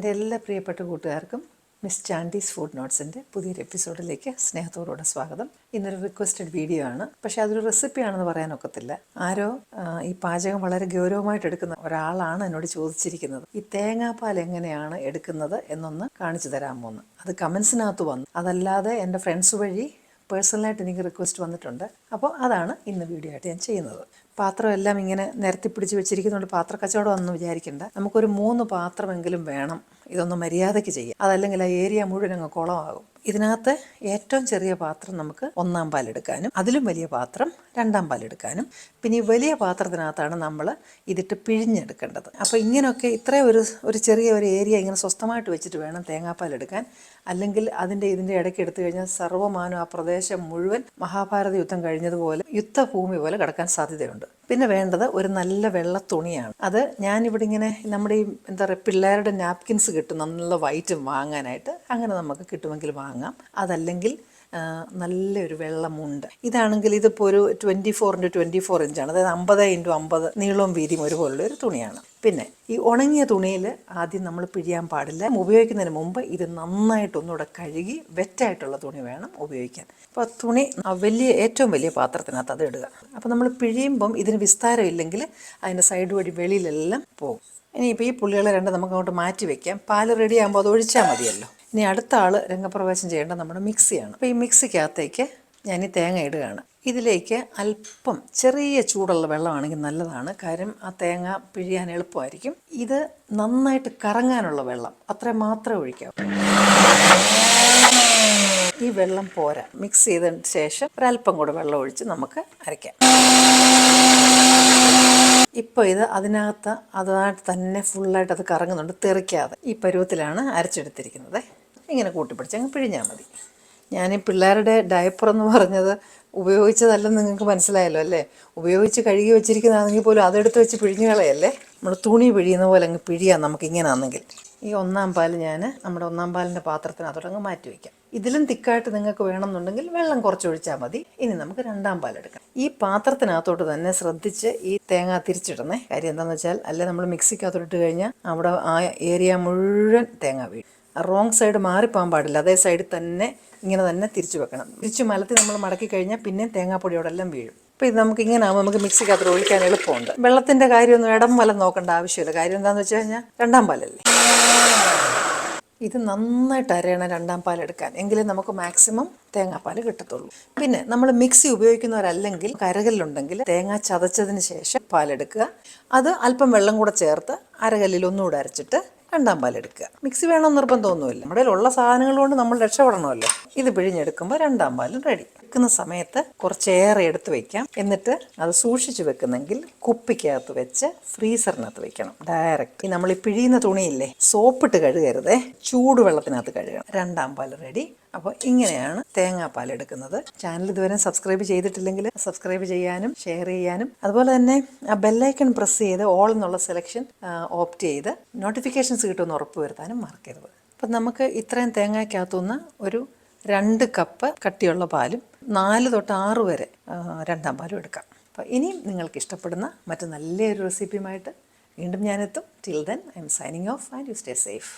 എന്റെ എല്ലാ പ്രിയപ്പെട്ട കൂട്ടുകാർക്കും മിസ് ചാൻഡീസ് ഫുഡ് നോട്ട്സിന്റെ പുതിയൊരു എപ്പിസോഡിലേക്ക് സ്നേഹത്തോടുകൂടെ സ്വാഗതം. ഇന്നൊരു റിക്വസ്റ്റഡ് വീഡിയോ ആണ്. പക്ഷേ അതൊരു റെസിപ്പിയാണെന്ന് പറയാനൊക്കത്തില്ല ആരോ ഈ പാചകം വളരെ ഗൗരവമായിട്ട് എടുക്കുന്ന ഒരാളാണ് എന്നോട് ചോദിച്ചിരിക്കുന്നത്. ഈ തേങ്ങാപ്പാൽ എങ്ങനെയാണ് എടുക്കുന്നത് എന്നൊന്ന് കാണിച്ചു തരാമോ എന്ന് അത് കമൻസിനകത്ത് വന്നു. അതല്ലാതെ എന്റെ ഫ്രണ്ട്സ് വഴി പേഴ്സണലായിട്ട് എനിക്ക് റിക്വസ്റ്റ് വന്നിട്ടുണ്ട്. അപ്പോൾ അതാണ് ഇന്ന് വീഡിയോ ആയിട്ട് ഞാൻ ചെയ്യുന്നത്. പാത്രമെല്ലാം ഇങ്ങനെ നിരത്തി പിടിച്ച് വെച്ചിരിക്കുന്നതുകൊണ്ട് പാത്ര കച്ചവടം ഒന്നും വിചാരിക്കേണ്ട. നമുക്കൊരു മൂന്ന് പാത്രമെങ്കിലും വേണം. ഇതൊന്ന് മര്യാദയ്ക്ക് ചെയ്യുക. അതല്ലെങ്കിൽ ആ ഏരിയ മുഴുവൻ അങ്ങ് കുളമാകും. ഇതിനകത്ത് ഏറ്റവും ചെറിയ പാത്രം നമുക്ക് ഒന്നാം പാലെടുക്കാനും അതിലും വലിയ പാത്രം രണ്ടാം പാലെടുക്കാനും. പിന്നെ ഈ വലിയ പാത്രത്തിനകത്താണ് നമ്മൾ ഇതിട്ട് പിഴിഞ്ഞെടുക്കേണ്ടത്. അപ്പോൾ ഇങ്ങനെയൊക്കെ ഇത്രയും ഒരു ഒരു ചെറിയ ഒരു ഏരിയ ഇങ്ങനെ സ്വസ്ഥമായിട്ട് വെച്ചിട്ട് വേണം തേങ്ങാപ്പാൽ എടുക്കാൻ അല്ലെങ്കിൽ അതിന്റെ ഇതിന്റെ ഇടയ്ക്ക് എടുത്തു കഴിഞ്ഞാൽ സർവമാനം ആ പ്രദേശം മുഴുവൻ മഹാഭാരത യുദ്ധം കഴിഞ്ഞതുപോലെ യുദ്ധഭൂമി പോലെ കിടക്കാൻ സാധ്യതയുണ്ട്. പിന്നെ വേണ്ടത് ഒരു നല്ല വെള്ള തുണിയാണ്. അത് ഞാനിവിടെ ഇങ്ങനെ നമ്മുടെ ഈ എന്താ പറയുക പിള്ളേരുടെ നാപ്കിൻസ് കിട്ടും നല്ല വൈറ്റും വാങ്ങാനായിട്ട് അങ്ങനെ നമുക്ക് കിട്ടുമെങ്കിൽ വാങ്ങാം. അതല്ലെങ്കിൽ നല്ലൊരു വെള്ളമുണ്ട്. ഇതാണെങ്കിൽ ഇതിപ്പോൾ ഒരു twenty four into twenty four ഇഞ്ചാണ് അതായത് അമ്പത് ഇന്റു അമ്പത് നീളവും വീതിയും ഒരുപോലുള്ള ഒരു തുണിയാണ്. പിന്നെ ഈ ഉണങ്ങിയ തുണിയിൽ ആദ്യം നമ്മൾ പിഴിയാൻ പാടില്ല. ഉപയോഗിക്കുന്നതിന് മുമ്പ് ഇത് നന്നായിട്ടൊന്നുകൂടെ കഴുകി വെറ്റായിട്ടുള്ള തുണി വേണം ഉപയോഗിക്കാൻ. അപ്പോൾ തുണി വലിയ ഏറ്റവും വലിയ പാത്രത്തിനകത്ത് അത് ഇടുക. അപ്പോൾ നമ്മൾ പിഴിയുമ്പം ഇതിന് വിസ്താരം ഇല്ലെങ്കിൽ അതിന്റെ സൈഡ് വഴി വെളിയിലെല്ലാം പോകും. ഇനിയിപ്പോൾ ഈ പുള്ളികളെ രണ്ട് നമുക്ക് അങ്ങോട്ട് മാറ്റി വെക്കാം. പാൽ റെഡി ആകുമ്പോൾ അത് ഒഴിച്ചാൽ മതിയല്ലോ. ഇനി അടുത്ത ആൾ രംഗപ്രവേശം ചെയ്യേണ്ട നമ്മുടെ മിക്സിയാണ്. അപ്പോൾ ഈ മിക്സിക്കകത്തേക്ക് ഞാൻ ഈ തേങ്ങ ഇടുകയാണ്. ഇതിലേക്ക് അല്പം ചെറിയ ചൂടുള്ള വെള്ളമാണെങ്കിൽ നല്ലതാണ്. കാര്യം ആ തേങ്ങ പിഴിയാൻ എളുപ്പമായിരിക്കും. ഇത് നന്നായിട്ട് കറങ്ങാനുള്ള വെള്ളം. അത്ര മാത്രമേ ഒഴിക്കാവൂ. ഈ വെള്ളം പോരാ. മിക്സ് ചെയ്തതിന് ശേഷം ഒരല്പം കൂടെ വെള്ളം ഒഴിച്ച് നമുക്ക് അരയ്ക്കാം. ഇപ്പോൾ ഇത് അതിനകത്ത് അതായിട്ട് തന്നെ ഫുള്ളായിട്ട് അത് കറങ്ങുന്നുണ്ട്. തെറിക്കാതെ. ഈ പരുവത്തിലാണ് അരച്ചെടുത്തിരിക്കുന്നത്. ഇങ്ങനെ കൂട്ടിപ്പിടിച്ച് അങ്ങ് പിഴിഞ്ഞാൽ മതി. ഞാൻ ഈ പിള്ളേരുടെ ഡയപ്പർ എന്ന് പറഞ്ഞത് ഉപയോഗിച്ചതല്ലെന്ന് നിങ്ങൾക്ക് മനസ്സിലായല്ലോ അല്ലേ? ഉപയോഗിച്ച് കഴുകി വെച്ചിരിക്കുന്നതാണെങ്കിൽ പോലും അതെടുത്ത് വെച്ച് പിഴിഞ്ഞു കളയല്ലേ? നമ്മൾ തുണി പിഴിയുന്ന പോലെ അങ്ങ് പിഴിയാം നമുക്ക് ഇങ്ങനെയാണെങ്കിൽ ഈ ഒന്നാം പാൽ ഞാൻ നമ്മുടെ ഒന്നാം പാലിന്റെ പാത്രത്തിനകത്തോട്ട് അങ്ങ് മാറ്റി വയ്ക്കാം. ഇതിലും തിക്കായിട്ട് നിങ്ങൾക്ക് വേണമെന്നുണ്ടെങ്കിൽ വെള്ളം കുറച്ച് ഒഴിച്ചാൽ മതി. ഇനി നമുക്ക് രണ്ടാം പാൽ എടുക്കാം. ഈ പാത്രത്തിനകത്തോട്ട് തന്നെ ശ്രദ്ധിച്ച് ഈ തേങ്ങ തിരിച്ചിടണേ. കാര്യം എന്താണെന്ന് വെച്ചാൽ അല്ലെ നമ്മൾ മിക്സിക്കകത്തോട്ട് കഴിഞ്ഞാൽ അവിടെ ആ ഏരിയ മുഴുവൻ തേങ്ങ വീഴും. റോങ് സൈഡ് മാറിപ്പോകാൻ പാടില്ല. അതേ സൈഡിൽ തന്നെ ഇങ്ങനെ തന്നെ തിരിച്ചു വെക്കണം. തിരിച്ചു മലത്തി നമ്മൾ മടക്കി കഴിഞ്ഞാൽ പിന്നെ തേങ്ങാപ്പൊടിയോടെല്ലാം വീഴും. അപ്പോൾ ഇത് നമുക്ക് ഇങ്ങനെ ആകുമ്പോൾ നമുക്ക് മിക്സിക്കകത്ത് ഒഴിക്കാൻ എളുപ്പമുണ്ട്. വെള്ളത്തിന്റെ കാര്യമൊന്നും ഇടം വലം നോക്കേണ്ട ആവശ്യമില്ല. കാര്യം എന്താണെന്ന് വെച്ച് കഴിഞ്ഞാൽ രണ്ടാം പാലല്ലേ? ഇത് നന്നായിട്ട് അരയണം രണ്ടാം പാൽ എടുക്കാൻ. എങ്കിലേ നമുക്ക് മാക്സിമം തേങ്ങാപ്പാൽ കിട്ടത്തുള്ളൂ. പിന്നെ നമ്മൾ മിക്സി ഉപയോഗിക്കുന്നവരല്ലെങ്കിൽ കരകല്ലുണ്ടെങ്കിൽ തേങ്ങ ചതച്ചതിന് ശേഷം പാലെടുക്കുക. അത് അല്പം വെള്ളം കൂടെ ചേർത്ത് അരകല്ലിൽ ഒന്നുകൂടെ അരച്ചിട്ട് രണ്ടാം പാൽ എടുക്കുക. മിക്സി വേണമെന്ന് നിർബന്ധമൊന്നുമില്ല. നമ്മുടെ ഉള്ള സാധനങ്ങൾ കൊണ്ട് നമ്മൾ രക്ഷപ്പെടണമല്ലോ. ഇത് പിഴിഞ്ഞെടുക്കുമ്പോൾ രണ്ടാം പാലും റെഡി വെക്കുന്ന സമയത്ത് കുറച്ചേറെ എടുത്ത് വെക്കാം. എന്നിട്ട് അത് സൂക്ഷിച്ചു വെക്കുന്നെങ്കിൽ കുപ്പിക്കകത്ത് വെച്ച് ഫ്രീസറിനകത്ത് വെക്കണം. ഡയറക്റ്റ് നമ്മൾ ഈ പിഴിയുന്ന തുണിയില്ലേ സോപ്പിട്ട് കഴുകരുത്. ചൂടുവെള്ളത്തിനകത്ത് കഴുകണം. രണ്ടാം പാൽ റെഡി അപ്പോൾ ഇങ്ങനെയാണ് തേങ്ങാപ്പാൽ എടുക്കുന്നത്. ചാനൽ ഇതുവരെ സബ്സ്ക്രൈബ് ചെയ്തിട്ടില്ലെങ്കിൽ സബ്സ്ക്രൈബ് ചെയ്യാനും ഷെയർ ചെയ്യാനും അതുപോലെ തന്നെ ആ ബെല്ലൈക്കൺ പ്രസ് ചെയ്ത് ഓൾ എന്നുള്ള സെലക്ഷൻ ഓപ്റ്റ് ചെയ്ത് നോട്ടിഫിക്കേഷൻസ് കിട്ടുമെന്ന് ഉറപ്പ് വരുത്താനും മറക്കരുത്. അപ്പം നമുക്ക് ഇത്രയും തേങ്ങയ്ക്കകത്തുനിന്ന് ഒരു രണ്ട് കപ്പ് കട്ടിയുള്ള പാലും നാല് തൊട്ട് ആറ് വരെ രണ്ടാം പാലും എടുക്കാം. അപ്പോൾ ഇനിയും നിങ്ങൾക്ക് ഇഷ്ടപ്പെടുന്ന മറ്റു നല്ലൊരു റെസിപ്പിയുമായിട്ട് വീണ്ടും ഞാനെത്തും. Till then I'm signing off and you stay safe